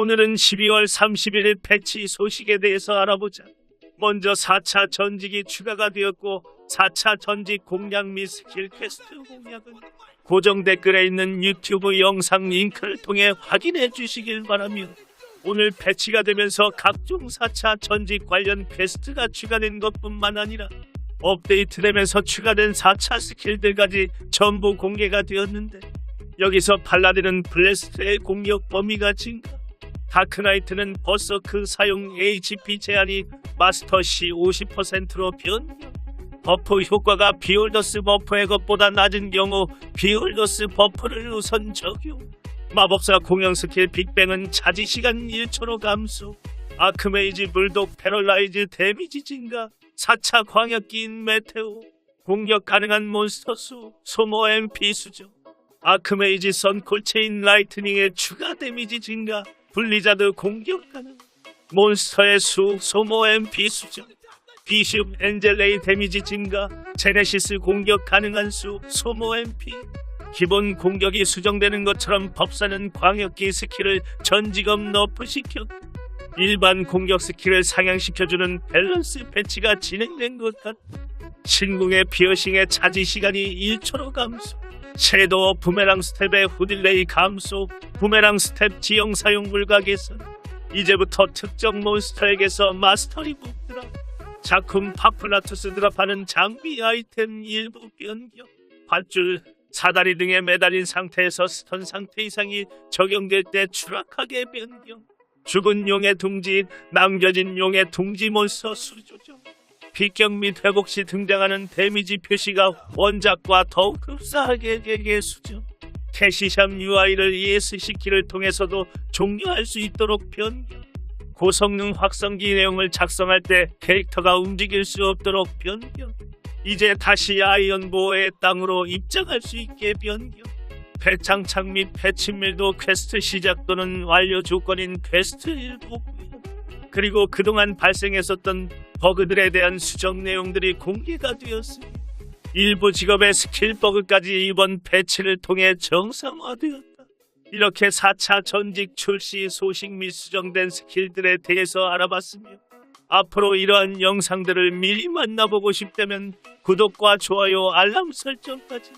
오늘은 12월 31일 패치 소식에 대해서 알아보자. 먼저 4차 전직이 추가가 되었고 4차 전직 공략 및 스킬 퀘스트 공략은 고정 댓글에 있는 유튜브 영상 링크를 통해 확인해 주시길 바라며 오늘 패치가 되면서 각종 4차 전직 관련 퀘스트가 추가된 것뿐만 아니라 업데이트되면서 추가된 4차 스킬들까지 전부 공개가 되었는데 여기서 팔라딘은 블레스트의 공격 범위가 증가 다크나이트는 버서크 사용 HP 제한이 마스터 시 50%로 변경 버프 효과가 비올더스 버프의 것보다 낮은 경우 비올더스 버프를 우선 적용. 마법사 공영 스킬 빅뱅은 차지 시간 1초로 감소. 아크메이지 불독 패럴라이즈 데미지 증가. 4차 광역기인 메테오. 공격 가능한 몬스터 수 소모 MP 수정 아크메이지 선콜체인 라이트닝의 추가 데미지 증가 블리자드 공격 가능. 몬스터의 수 소모 MP 수정. 비숍 엔젤레이 데미지 증가. 제네시스 공격 가능한 수 소모 MP 기본 공격이 수정되는 것처럼 법사는 광역기 스킬을 전지검 너프시켰 일반 공격 스킬을 상향시켜주는 밸런스 패치가 진행된 것 같다. 신궁의 피어싱의 차지 시간이 1초로 감소 섀도우 부메랑 스텝의 후딜레이 감소 부메랑 스텝 지형 사용 불가 개선. 이제부터 특정 몬스터에게서 마스터리 복드라 작품 파플라투스 드랍하는 장비 아이템 일부 변경. 밧줄 사다리 등에 매달린 상태에서 스턴 상태 이상이 적용될 때 추락하게 변경. 죽은 용의 둥지 남겨진 용의 둥지 몬스터 수조정 비격 및 회복 시 등장하는 데미지 표시가 원작과 더욱 흡사하게 수정 캐시샴 UI를 ESC키를 통해서도 종료할 수 있도록 변경. 고성능 확성기 내용을 작성할 때 캐릭터가 움직일 수 없도록 변경. 이제 다시 아이언보의 땅으로 입장할 수 있게 변경. 배창창 및 패치밀도 퀘스트 시작 또는 완료 조건인 퀘스트 일부 구현 그리고 그동안 발생했었던 버그들에 대한 수정 내용들이 공개가 되었으니 일부 직업의 스킬 버그까지 이번 패치를 통해 정상화되었다. 이렇게 4차 전직 출시 소식 및 수정된 스킬들에 대해서 알아봤으며 앞으로 이러한 영상들을 미리 만나보고 싶다면 구독과 좋아요 알람 설정까지